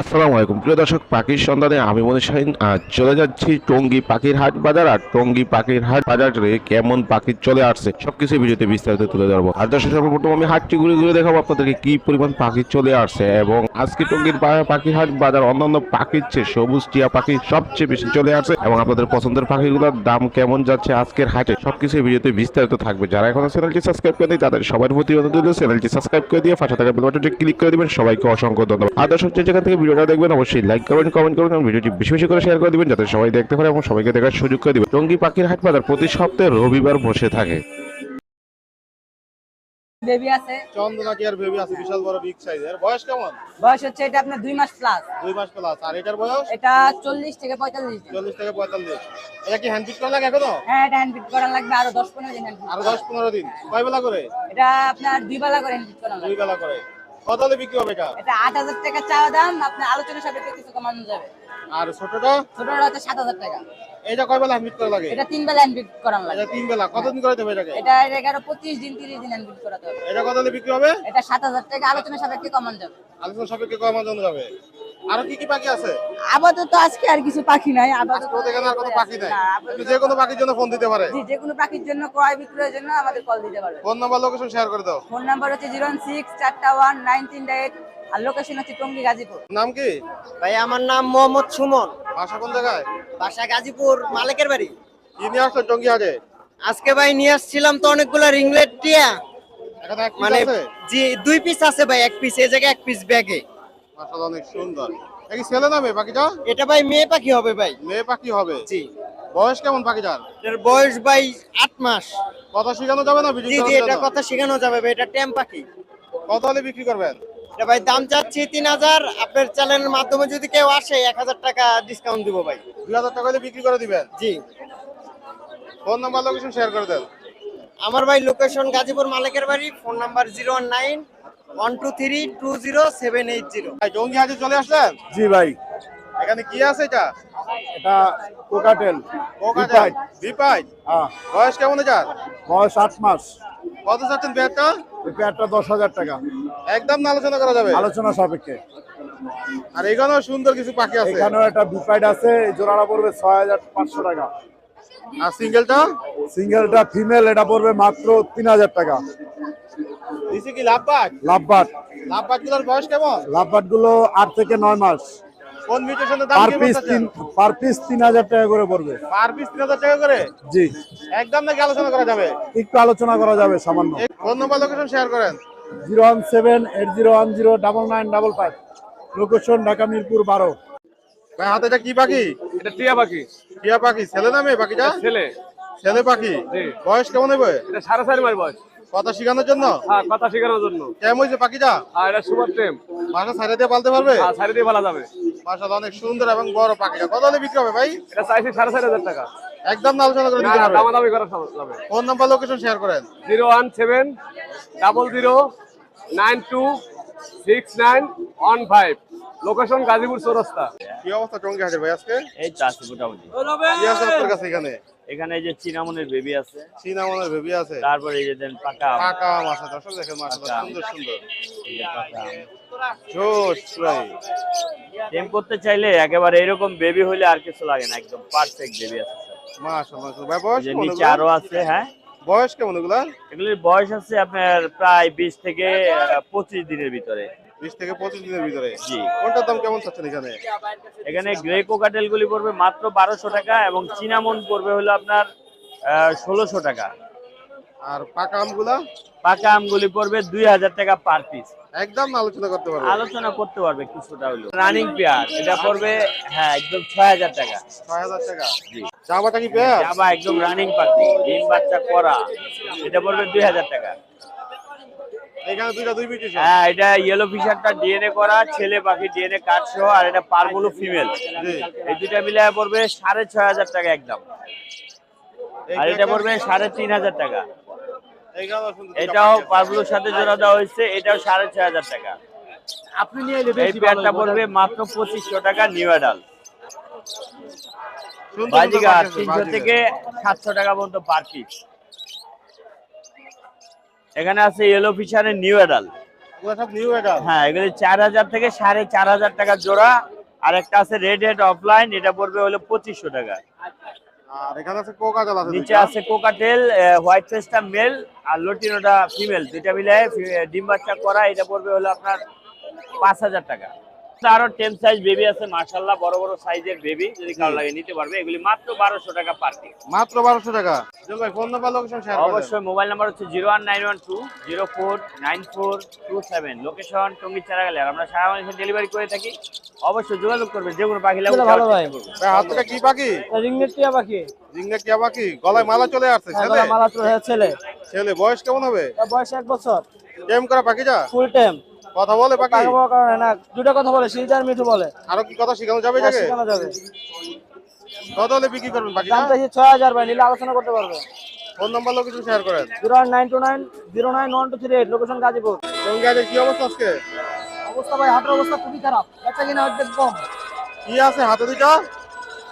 আসসালামু আলাইকুম। প্রিয় দর্শক, পাখির সন্ধানে আমি মনে শাহিন আজ চলে যাচ্ছি টঙ্গী পাখির হাট বাজার আর টঙ্গী পাখির হাট বাজারে কেমন পাখি চলে আসছে সবকিছু ভিডিওতে বিস্তারিত তুলে ধরবো। আর দর্শক, সর্বপ্রথম আমি হাটটি ঘুরে ঘুরে দেখাবো আপনাদেরকে কি পরিমাণ পাখি চলে আসছে এবং আজকে টঙ্গীর পাখির হাট বাজার অন্যান্য পাখির চেয়ে সবুজ টিয়া পাখি সবচেয়ে বেশি চলে আসছে এবং আপনাদের পছন্দের পাখিগুলোর দাম কেমন যাচ্ছে আজকের হাটে সবকিছু ভিডিওতে বিস্তারিত থাকবে। যারা এখনও চ্যানেলটি সাবস্ক্রাইব করে নেই তাদের সবার প্রতি অনুরোধ চ্যানেলটি সাবস্ক্রাইব করে দিয়ে পাশে থাকা বেল বাটনটি ক্লিক করে দিবেন। সবাইকে অসংখ্য ধন্যবাদ। আর দর্শক, যে যেখান থেকে ভিডিওটা দেখবেন অবশ্যই লাইক করবেন কমেন্ট করবেন এবং ভিডিওটি বেশি বেশি করে শেয়ার করে দিবেন যাতে সবাই দেখতে পারে এবং সবাইকে দেখার সুযোগ করে দিবেন। টঙ্গী পাখির হাট বাজার প্রতি সপ্তাহে রবিবার বসে থাকে। বেবি আছে। চন্দনা বেবি আছে? বিশাল বড় বিগ সাইজের বয়স কেমন? বয়স হচ্ছে এটা আপনার দুই মাস প্লাস দুই মাস প্লাস আর এটার বয়স? এটা চল্লিশ থেকে পঁয়তাল্লিশ দিন। চল্লিশ থেকে পঁয়তাল্লিশ। এটা কি হ্যান্ড ফিট করা লাগে এখনও? হ্যাঁ এটা হ্যান্ড ফিট করা লাগবে আরও দশ পনেরো দিন হ্যান্ড আরও দশ পনেরো দিন। কয় বেলা করে? এটা আপনার দুই বেলা করে হ্যান্ড ফিট করা দুই বেলা করে। কত হলে বিক্রি হবে এটা এটা আট হাজার টাকা চাওয়া দাম আপনি আলোচনা সাপেক্ষে কিছু কমানো যাবে। আর ছোটটা? ছোটটা হচ্ছে সাত হাজার টাকা। এটা কয় বেলা হ্যান্ড ফিট করা লাগে? এটা তিন বেলা হ্যান্ড করানো লাগে। এটা তিন বেলা। কতদিন করে হবে এটাকে? এটা এগারো পঁচিশ দিন তিরিশ দিন হ্যান্ড ফিট করাতে হবে। এটা কত হলে বিক্রি হবে? এটা সাত হাজার টাকা আলোচনা সাপেক্ষে কমানো যাবে। আলোচনা সাপেক্ষে কমানো যাবে। আরও কি কি পাখি আছে? আপাতত আজকে আর কিছু পাখি নাই আপাতত আর কোনো পাখি নাই? যে কোনো পাখির জন্য ফোন দিতে পারে। জি, যে কোনো পাখির জন্য ক্রয় বিক্রয়ের জন্য আমাদের কল দিতে পারবে। ফোন নাম্বার লোকেশন শেয়ার করে দাও। ফোন নাম্বার হচ্ছে জিরো সিক্স চারটা ওয়ান নাইন তিনটা এইট আর লোকেশন হচ্ছে টঙ্গী গাজীপুর। নাম কি? ভাই আমার নাম মোহাম্মদ সুমন। বাসা কোন জায়গায়? বাসা গাজীপুর মালিকের বাড়ি। কি নিয়ে আসছেন টঙ্গি হাটে আজকে ভাই নিয়ে আসছিলাম তো অনেকগুলো রিংলেট টিয়া মানে মানে জি দুই পিস আছে ভাই এক পিস এই জায়গায় এক পিস ব্যাগে মাশাআল্লাহ অনেক সুন্দর। এটা কি ছেলে নামে পাখিটা? এটা ভাই মেয়ে পাখি হবে ভাই। মেয়ে পাখি হবে? জি। বয়স কেমন পাখিটার? এর বয়স ভাই আট মাস। কথা শেখানো যাবে না ভিডিও জি জি এটা কথা শেখানো যাবে ভাই এটা ট্যাম পাখি। কত হলে বিক্রি করবেন? এটা ভাই দাম চাচ্ছি তিন হাজার আপনার চ্যানেলের মাধ্যমে যদি কেউ আসে এক হাজার টাকা ডিসকাউন্ট দিব ভাই। দুই হাজার টাকা হলে বিক্রি করে দিবেন? জি। ফোন নাম্বার লোকেশন শেয়ার করে দেন। আমার ভাই লোকেশন গাজীপুর মালিকের বাড়ি phone number zero one nine one two three two zero seven eight zero ভাই জঙ্গি হাটে চলে আসলেন? জি ভাই। এখানে কি আছে এটা? এটা কোকাটেল। কোকাটেল বিপাই হ্যাঁ। বয়স কেমন এটার? বয়স আট মাস। কত চাচ্ছেন পেয়ারটা? এই পেয়ারটা দশ হাজার টাকা। একদম না আলোচনা করা যাবে। আলোচনা সাপেক্ষে। আর এখানেও সুন্দর কিছু পাখি আছে। এখানেও একটা বিপাইড আছে জোড়াটা পড়বে ছয় হাজার পাঁচশো টাকা। আর সিঙ্গেলটা? সিঙ্গেলটা ফিমেল এটা পড়বে মাত্র তিন হাজার টাকা। দিছে কি লাভবাট? লাভবাট। লাভবাটগুলোর বয়স কেমন? লাভবাটগুলো আট থেকে নয় মাস। কোন মিউটেশনের দাম পার পিস তিন পার পিস তিন হাজার টাকা করে পড়বে। পার পিস তিন হাজার টাকা করে? জি। একদম নাকি আলোচনা করা যাবে? একটু আলোচনা করা যাবে সামান্য। ফোন নাম্বার লোকেশন শেয়ার করেন। Zero one seven eight zero one zero double nine double five. Location Dhaka Mirpur বারো। ভাই হাতে এটা কি পাখি? এটা টিয়া পাখি। টিয়া পাখি। ছেলে না মেয়ে পাখিটা? ছেলে। ছেলে পাখি। বয়স কেমন হবে? এটা সাড়ে চারি মাস বয়স। কথা শেখানোর জন্য? হ্যাঁ কথা শেখানোর জন্য। কেমন হয়েছে পাখিটা? আর এটা সুপার টেম বাসা সাইডে দিয়ে পালতে পারবে? আর সাইড দিয়ে বলা যাবে। মাশাআল্লাহ অনেক সুন্দর এবং বড় পাখিটা। কত হলে বিক্রি হবে ভাই? এটা চাইছি সাড়ে চারি হাজার টাকা। একদম না আলোচনা করে দিতে পারবে দামাদামি করা যাবে ফোন নাম্বার লোকেশন শেয়ার করেন। Zero one seven double zero nine two six nine one five. Location Gazipur Chowrasta কি অবস্থা টঙ্গি হাটের ভাই আজকে? এই তো আছে মোটামুটি। কি আছে আপনার কাছে এখানে? এখানে এই যে চিনামনের বেবি আছে। চীনা বেবি আছে। তারপরে এই যে দেন পাকা পাকা আম আছে দর্শক দেখেন মাশাআল্লাহ সুন্দর সুন্দর। এই যে পাকা জোশ ভাই। টেম করতে চাইলে একেবারে এরকম বেবি হলে আর কিছু লাগে না একদম পারফেক্ট বেবি আছে স্যার। মাশাআল্লাহ ভাই বয়স যে নিচে আরও আছে হ্যাঁ? বয়স কেমন এগুলা এগুলির বয়স আছে আপনার প্রায় বিশ থেকে পঁচিশ দিনের ভিতরে। বিশ থেকে পঁচিশ দিনের ভিতরে। জি। কোনটার দাম কেমন চাচ্ছেন এখানে? এখানে গ্রে কোকাটেল গুলি পড়বে মাত্র বারোশো টাকা এবং চিনামন পড়বে হলো আপনার ষোলোশো টাকা। আর পাকা আমগুলা? পাকা আমগুলি পড়বে দুই হাজার টাকা পার পিস একদম আলোচনা করতে পারবে। আলোচনা করতে পারবে কিছুটা হলো রানিং পেয়ার এটা পড়বে হ্যাঁ একদম ছয় হাজার টাকা। ছয় হাজার টাকা। জি। জামাটা কি পেয়ার? জাবা একদম রানিং পাখি ডিম বাচ্চা করা এটা পড়বে দুই হাজার টাকা। এখানে দুইটা দুই পিস হ্যাঁ এটা ইয়েলো ফিশারটা ডিএনএ করা ছেলে পাখি ডিএনএ কাট সহ আর এটা পারগুলো ফিমেল এই দুইটা মিলে পড়বে সাড়ে ছয় হাজার টাকা একদম। আর এটা পড়বে সাড়ে তিন হাজার টাকা। এটাও পারগুলোর সাথে জোড়া দেওয়া হয়েছে এটাও সাড়ে ছয় হাজার টাকা। আপনি নিয়ে এই প্যান্টটা পড়বে মাত্র পঁচিশশো টাকা নিউ অ্যাডাল বাজিগা তিনশো থেকে সাতশো টাকা পর্যন্ত পার পিস এখানে আছে ইয়েলো ফিশারের নিউ এটা হ্যাঁ এগুলি চার হাজার থেকে সাড়ে চার হাজার টাকা জোড়া। আর একটা আছে রেড হেড অফলাইন এটা পড়বে হলো পঁচিশশো টাকা। আর এখানে আছে কোকাজল নিচে আছে কোকাটেল হোয়াইট ফেসটা মেল আর লটিনোটা ফিমেল দুইটা মিলে ফি- ডিম বাচ্চা করা এটা পড়বে হলো আপনার পাঁচ হাজার টাকা। আরও টেন সাইজ বেবি আছে মার্শাল্লাহ বড় বড় সাইজের বেবি যদি কারও লাগে নিতে পারবে। এগুলি মাত্র বারোশো টাকা পার পিস মাত্র বারোশো টাকা। ভাই ফোন নাম্বার লোকেশন অবশ্যই মোবাইল নাম্বার হচ্ছে zero one nine one two zero four nine four two seven location Tongi চারাগালে আমরা সারা ডেলিভারি করে থাকি। অবশ্যই যোগাযোগ করবে যে কোনো পাখি লাগবে ভালো ভাই। ভাই হাত থেকে কি পাখি? রিংনেট টিয়া পাখি। পাখি? গলায় মালা চলে আসছে হ্যাঁ, ছেলে? মালা চলে ছেলে। ছেলে বয়স কেমন হবে? বয়স এক বছর। টেম করা পাখিটা? ফুল টাইম কথা বলে পাখি টাকা পাওয়ার কারণে না দুটা কথা বলে সিলজার মিঠু বলে। আরও কি কথা শেখানো যাবে এটাকে? শেখানো যাবে। কত হলে বিক্রি করবেন পাখিটা দামটা হচ্ছে ছয় হাজার ভাই নিলে আলোচনা করতে পারবে। ফোন নাম্বার লোকেশন শেয়ার করেন। Zero one nine two nine zero nine one two three eight location Gazipur. আজকে কি অবস্থা আজকে? অবস্থা ভাই হাটের অবস্থা খুবই খারাপ। বেচা কিনা অর্ধেক কম। কি আছে হাতে দুইটা?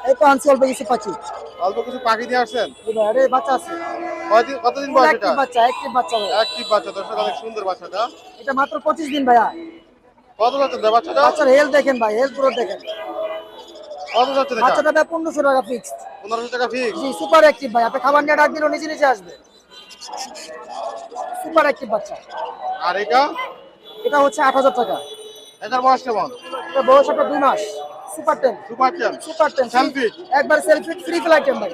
এই আনছি অল্প কিছু পাখি অল্প কিছু পাখি নিয়ে আসছেন? আরে বাচ্চা আছে। কতদিন বয়স এটা? বাচ্চা একটি বাচ্চা একটি বাচ্চা দর্শক অনেক সুন্দর বাচ্চাটা। এটা মাত্র পঁচিশ দিন ভাইয়া। কত যাচ্ছেন রে বাচ্চাটা? বাচ্চার হেলথ দেখেন ভাই হেলথ পুরো দেখেন। কত যাচ্ছেন এটা? বাচ্চাটা ভাই পনেরোশো টাকা ফিক্সড পনেরোশো টাকা ফিক্স জি সুপার অ্যাক্টিভ ভাই আপনি খাবার নিয়ে ডাক দিলেও নিচে নিচে আসবে। সুপার অ্যাক্টিভ বাচ্চা। আর এটা? এটা হচ্ছে আট হাজার টাকা। এটার বয়স কেমন? এটা বয়স একটা দুই মাস। সুপার টেন সুপার চ্যাম সুপার টেন Selfie? একবার সেলফি ফ্রি ফ্লাইট টেন ভাই।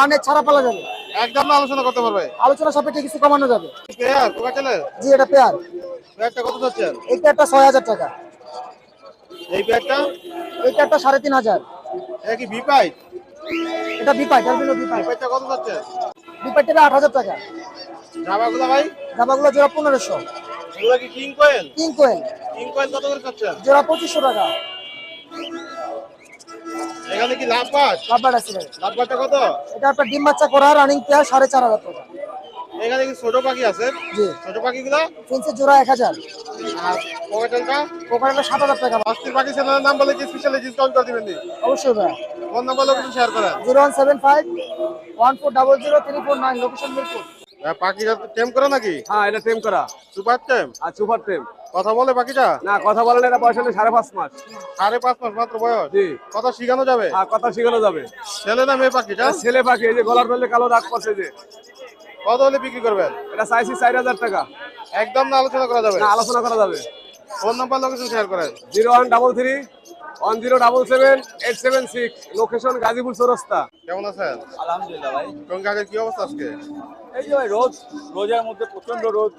আনে ছাড়া পালা যাবে। একদম না আলোচনা করতে পারবে? আলোচনা সাপেক্ষে কিছু কমানো যাবে। পেয়ার কোকা চলে জি এটা পেয়ার। পেয়ারটা কত যাচ্ছেন এই পেয়ারটা ছয় হাজার টাকা। এই পেয়ারটা? এই পেয়ারটা সাড়ে তিন হাজার। এটা কি বিপাই এটা বিপাই ডালবিনো বিপাই বিপাইটা কত যাচ্ছেন বিপাইটা আট হাজার টাকা। জামাগুলো ভাই? জামাগুলো জোড়া পনেরোশো। এগুলো কি কিং কোয়েল কিং কোয়েল কিং কোয়েল কত করে যাচ্ছেন জোড়া পঁচিশশো টাকা। এখানে কি লাভ পাস লাভবার আছে ভাই। লাভ পাসটা কত? এটা আপনার ডিম বাচ্চা করা রানিং পেয়ার সাড়ে চার হাজার টাকা। এখানে কি ছোট পাখি আছে? জি। ছোট পাখিগুলো? ফেন্সের জোড়া এক হাজার। আর সাত হাজার টাকা অস্থির পাখি চ্যানেলের নাম বলে কি স্পেশালি ডিসকাউন্ট করে দিবেন অবশ্যই ভাই। ফোন নাম্বার লোকেশন শেয়ার করেন। Zero one seven five one four double zero three four nine location Mirpur. পাখিটা টেম করে নাকি? হ্যাঁ এটা টেম করা। সুপার টেম আর সুপার টেম কথা বলে পাখিটা না কথা বলেন এটা বয়স হলে সাড়ে পাঁচ মাস। সাড়ে পাঁচ মাস মাত্র বয়স? জি। কথা শিখানো যাবে? আর কথা শিখানো যাবে। ছেলে না মেয়ে পাখিটা ছেলে পাখি এই যে গলার মধ্যে কালো দাগ পড়ছে যে। কত হলে বিক্রি করবেন? এটা চাইছি চার হাজার টাকা। একদম না আলোচনা করা যাবে? না আলোচনা করা যাবে। ফোন নাম্বার লোকেশন শেয়ার করেন। Zero one double three one zero double seven eight seven six location Gazipur Chowrasta. কেমন আছেন? আলহামদুলিল্লাহ ভাই। টঙ্গি আগের কি অবস্থা আজকে? এই যে ভাই রোদ রোজার মধ্যে প্রচণ্ড রোদ।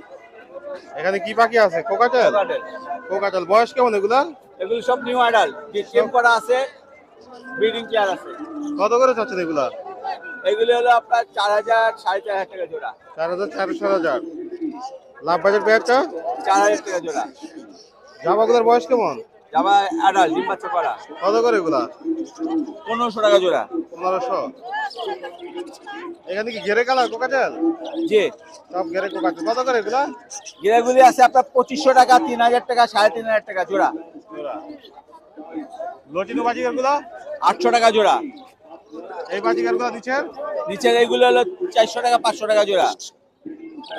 এখানে কি পাখি আছে? কোকাটেল? কাটেল কোকাটেল। বয়স কেমন এগুলো? এগুলো সব নিউ আইডাল টেম করা আছে ব্রিডিং চেয়ার আছে। কত করে চাচ্ছেন এগুলা? এগুলো হলো আপনার চার হাজার সাড়ে চার হাজার টাকা জোড়া। চার হাজার চারশো হাজার। লাভ বাজার পেয়ারটা চার হাজার টাকা জোড়া। জামাগুলোর বয়স কেমন? জামা আডাল ডিম বাচ্চা করা কত করে এগুলা? পনেরোশো টাকা জোড়া। পনেরোশো? এখানে কি ঘেরে কালার কোকাটেল? জি। সব ঘেরে কোকাটেল। কত করে এগুলা? গিরাগুলি আছে আপনার পঁচিশশো টাকা তিন হাজার টাকা সাড়ে তিন হাজার টাকা জোড়া। লটিনো বাজিকারগুলা আটশো টাকা জোড়া। এই বাজিকারগুলা নিচ্ছেন নিচের এইগুলো হলো চারশো টাকা পাঁচশো টাকা জোড়া।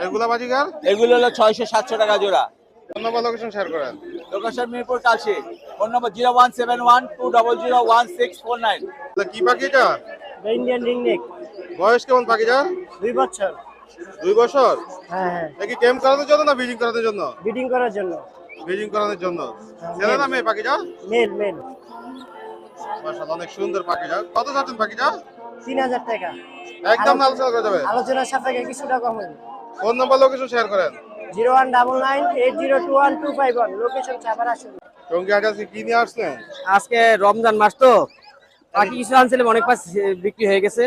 এগুলা বাজিকার এগুলো হলো ছয়শো সাতশো টাকা জোড়া। ফোন নাম্বার লোকেশন শেয়ার করেন location Mirpur phone number zero one seven one two double zero one six four nine. কি পাখি এটা? ইন্ডিয়ান রিংনেক বয়স কেমন দুই বছর। দুই বছর? হ্যাঁ হ্যাঁ। এটা কি টেম করানোর জন্য না ব্রিডিং করানোর জন্য? ব্রিডিং করার জন্য। ব্রিডিং করানোর জন্য। ছেলে না মেয়ে পাখিটা মেল মেল মাশাআল্লাহ অনেক সুন্দর পাখিটা কত চাচ্ছেন পাখিটা তিন হাজার টাকা। একদম আলোচনা করা যাবে। আলোচনার সাপেক্ষে কিছুটা কম হবে। ফোন নাম্বার লোকেশন শেয়ার করেন। Zero one double nine eight zero two one two five one. Location আজকে কি নিয়ে আসছেন আজকে রমজান মাস তো। বাকি কিছু আনছিলাম অনেক পাশ বিক্রি হয়ে গেছে।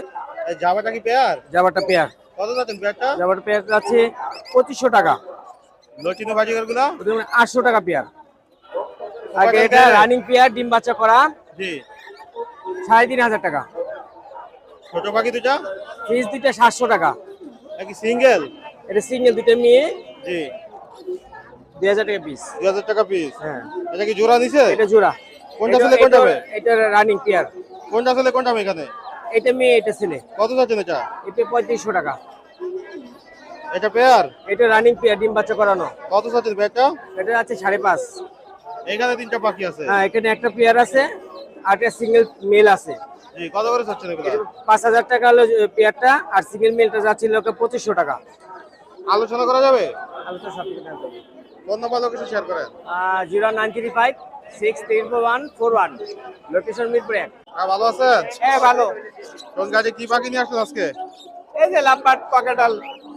জামাটা কি পেয়ার? জাবারটা পেয়ার। কত যাচ্ছেন পেয়ারটা? জাবারটা পেয়ার আছে পঁচিশশো টাকা। লটিনো বাজিকারগুলা আটশো টাকা পেয়ার। আর এটা রানিং পেয়ার ডিম বাচ্চা করা। জি। সাড়ে তিন হাজার টাকা। ছোট পাখি দুটা? ফিস দুইটা সাতশো টাকা। নাকি সিঙ্গেল? এটা সিঙ্গেল দুইটা মেয়ে জি। দুই হাজার টাকা পিস দুই হাজার টাকা পিস হ্যাঁ। এটা কি জোড়া এটা জোড়া। কোনটা ছেলে কোনটা মেয়ে? এটা রানিং পেয়ার কোনটা ছেলে কোনটা মেয়ে এখানে? এটা মেয়ে এটা ছেলে। কত এটা? এটা পঁয়ত্রিশশো টাকা। এটা পেয়ার এটা রানিং পেয়ার ডিম বাচ্চা করানো। কত পেয়ারটা এটা আছে সাড়ে পাঁচ। এখানে তিনটা পাখি আছে। হ্যাঁ এখানে একটা পেয়ার আছে আর একটা সিঙ্গেল মেল আছে। জি কত করে এগুলো? টাকা হলো পেয়ারটা আর সিঙ্গেল মেলটা যাচ্ছিল ওকে পঁচিশশো টাকা। আলোচনা করা যাবে? আমি তো সব জানতে ফোন নাম্বার লোকেশন শেয়ার করেন। Zero nine three five six four one four one. Location Mirpur এক। হ্যাঁ ভালো আছেন? হ্যাঁ ভালো। কোন গাড়ি কি পাখি নিয়ে আসলেন আজকে? এই যে লাপাট পাকাটাল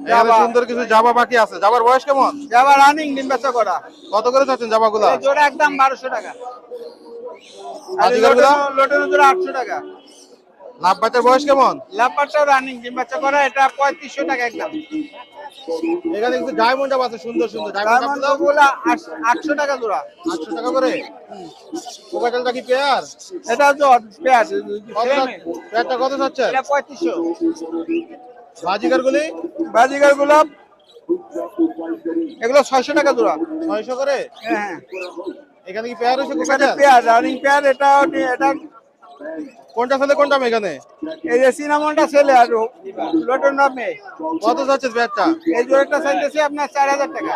এখানে সুন্দর কিছু জাবা পাখি আছে। জাবার বয়স কেমন? যাবা রানিং ডিম বাচ্চা করা। কত করে চাচ্ছেন জাবা গুলা জোড়া একদম বারোশো টাকা। বাজিগারগুলা জোড়া আটশো টাকা। লাভ বাচ্চার বয়স কেমন? লাপাটটা রানিং ডিম বাচ্চা করা এটা পঁয়ত্রিশশো টাকা একদম। এখানে কিছু ডায়মন্ড আছে সুন্দর সুন্দর ডায়মন্ডগুলা আটশো টাকা জোড়া। আটশো টাকা করে? কোকাটেলটা কি পেয়ার এটা তো কত পেয়ারটা কত এটা পঁয়ত্রিশশো। বাজিগার গুলি? বাজিগার গোলাপ। এগুলো ছয়শো টাকা জোড়া। ছয়শো করে? হ্যাঁ হ্যাঁ। এখানে কি পেয়ার এখানে কোকাটেল পেঁয়াজ রানিং পেঁয়াজ এটা এটা কোনটা ছেলে কোনটা মেয়ে এখানে? এই যে সিনামনটা ছেলে আর লটন নামে। কত চাচ্ছেন পেয়ারটা এই জোড়াটা চাইতেছি আপনার চার হাজার টাকা।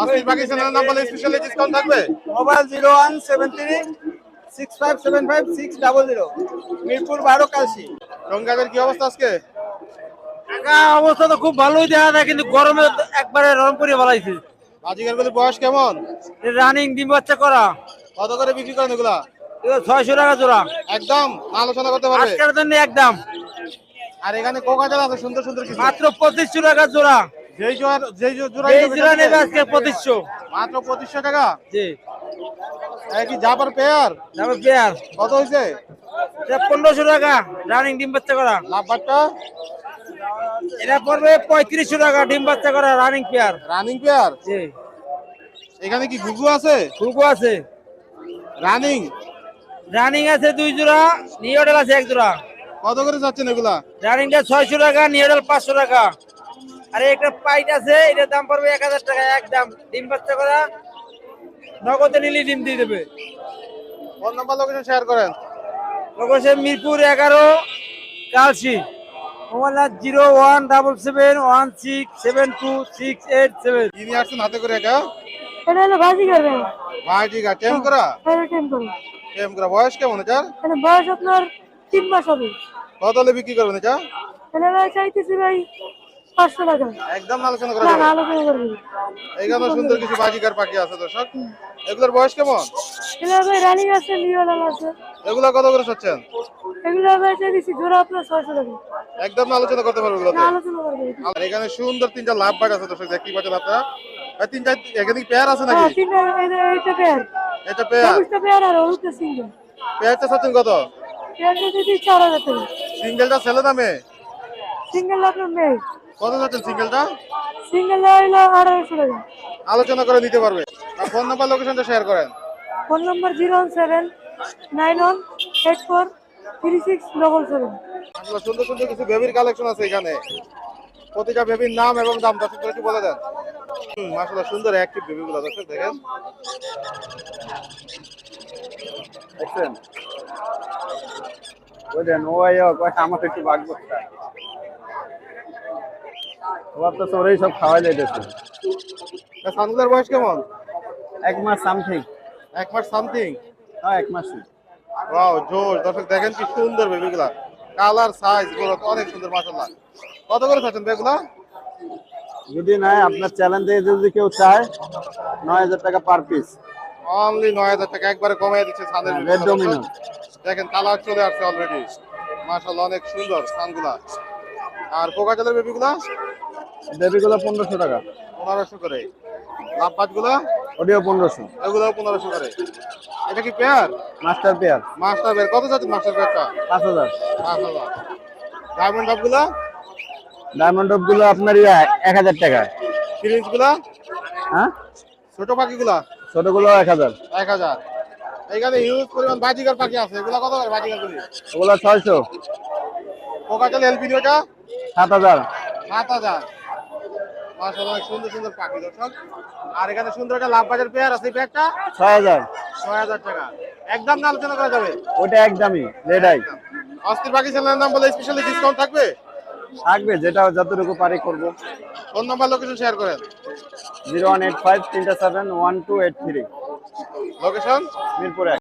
অস্থির পাখি নাম বলে স্পেশালি ডিসকাউন্ট থাকবে? Mobile zero one seven three six five seven five six double zero. Mirpur বারো কালসি। রঙ্গাদের কি অবস্থা আজকে? অবস্থা তো খুব ভালোই দেখা যায় কিন্তু গরমে একবারে করে বয়স কেমন? রানিং ডিম বাচ্চা করা। কত করে বিক্রি করেন এগুলা? ছয়শো টাকা জোড়া। একদম আলোচনা করতে পারবে। আজকের জন্য একদম। আর এখানে কোকাটেল আছে সুন্দর সুন্দর কিছু। মাত্র পঁচিশশো টাকা জোড়া। যেই জোড়া এই জোড়া নেবে আজকে পঁচিশশো। মাত্র পঁচিশশো টাকা? জি। কি জাপার পেয়ার? পেয়ার। কত হয়েছে পনেরোশো টাকা রানিং ডিম বাচ্চা করা। লাভবারটা? এটা পড়বে পঁয়ত্রিশশো টাকা ডিম বাচ্চা করা রানিং পেয়ার। Running pair? জি। এখানে কি ঘুঘু আছে? ফুগো আছে। রানিং রানিং আছে দুই জোড়া নিউডেল আছে এক জোড়া। কত করে যাচ্ছেন এগুলা? রানিংটা ছয়শো টাকা নিউডেল পাঁচশো টাকা। আর একটা পাইট আছে এটার দাম পড়বে এক হাজার টাকা একদম ডিম বাচ্চা করা নগদে নিলে ডিম দিয়ে দেবে। ফোন নাম্বার লোকেশন শেয়ার করেন। লোকেশন মিরপুর এগারো Kalshi mobile zero one double seven one six seven two six eight seven. নিয়ে আসছেন হাতে করে একা এটা হলো ভাজি করবে। ভাই ঠিক আছে টেম করা? এটা টেম করবে করা বয়স কেমন এটা? বয়স আপনার তিন মাস হবে। কত হলে বিক্রি করবেন এটা? এটা ভাই চাইতেছি ভাই পাঁচশো টাকা। একদম আলোচনা করা না আলোচনা এখানে সুন্দর কিছু বাজিকার পাখি আছে দর্শক। এগুলোর বয়স কেমন? এটা ভাই রানিং আছে লিওলাল আছে। এগুলা কত করে চাচ্ছেন এগুলো ভাই চাইতেছি জোড়া আপনার ছয়শো টাকা। একদম আলোচনা করতে পারব না এগুলোতে আলোচনা করবে আর এখানে সুন্দর তিনটা লাভ বাট আছে দর্শক। দেখতেই পাচ্ছেন আপনারা। পেয়ার আছে হ্যাঁ নাকি এটা- পেয়ার এটা পেয়ার পেয়ার আর হলুদটা সিঙ্গেল পেয়ারটা চাচ্ছেন কত? পেয়ারটা যদি চার হাজার টাকা। সিঙ্গেলটা ছেলে না মেয়ে? সিঙ্গেল আপনার মেয়ে? কত চাচ্ছেন সিঙ্গেলটা সিঙ্গেল হইল আড়াইশো টাকা। আলোচনা করে নিতে পারবে। আর ফোন নাম্বার লোকেশনটা শেয়ার করেন। Phone number zero one seven nine one eight four three six double seven সুন্দর সুন্দর কিছু বেবির কালেকশন আছে এখানে। প্রতিটা বেবির নাম এবং দাম দর্শক বলে দেন। আসলে সুন্দর অ্যাক্টিভ বেবিগুলো দর্শক দেখেন। দেখছেন? দেন ও আমার একটু তোরেই সব খাওয়াই যাইতেছে সানগুলার বয়স কেমন? এক মাস সামথিং এক মাস সামথিং হ্যাঁ এক মাসই। ওয়াও জোর দর্শক দেখেন কি সুন্দর বেবিগুলা কালার সাইজগুলো অনেক সুন্দর মাশাআল্লাহ। কত করে চাচ্ছেন বেগুলা যদি নাই আপনার চ্যালেঞ্জ দিয়ে যদি কেউ চায় নয় হাজার টাকা পার পিস অনলি নয় হাজার টাকা একবারে কমিয়ে দিচ্ছে সানের হ্যাঁ। দেখেন কালার চলে আসছে অলরেডি মাশাআল্লাহ অনেক সুন্দর সানগুলা আর কোকাটেলের বেবিগুলা বেবিগুলো পনেরোশো টাকা। পনেরোশো করে। লাভবাজগুলা ওটিও পনেরোশো। এগুলো পনেরোশো করে। এটা কি পেয়ার মাস্টার পেয়ার মাস্টার বের কত যাচ্ছে মাস্টার বেরটা পাঁচ হাজার। পাঁচ হাজার। ডায়মন্ড ডাব গুলা ডায়মন্ডগুলো আপনার এক হাজার টাকা। গুলা? হ্যাঁ? ছোট পাখি গুলা? ছোটগুলো এক হাজার। এক হাজার। এখানে হিউজ পরিমাণ বাজিকার পাখি আছে। এগুলা কত করে বাজিকার গুলি? ওগুলো ছয়শো। কোকাটেল এলপি ওটা? সাত হাজার। সাত হাজার। অনেক সুন্দর সুন্দর পাখি দর্শক। আর এখানে সুন্দর একটা লাভ বাজার পেয়ার আছে পেয়ারটা ছয় হাজার। ছয় হাজার টাকা। একদম আলোচনা করা যাবে? ওটা একদমই রেড আই অস্থির পাখি নাম বলে স্পেশালি ডিসকাউন্ট থাকবে? থাকবে যেটা যতটুকু পারি করব। ফোন নাম্বার লোকেশন শেয়ার করেন। জিরো ওয়ান এইট ফাইভ তিনটা seven one two eight three. Location মিরপুরে।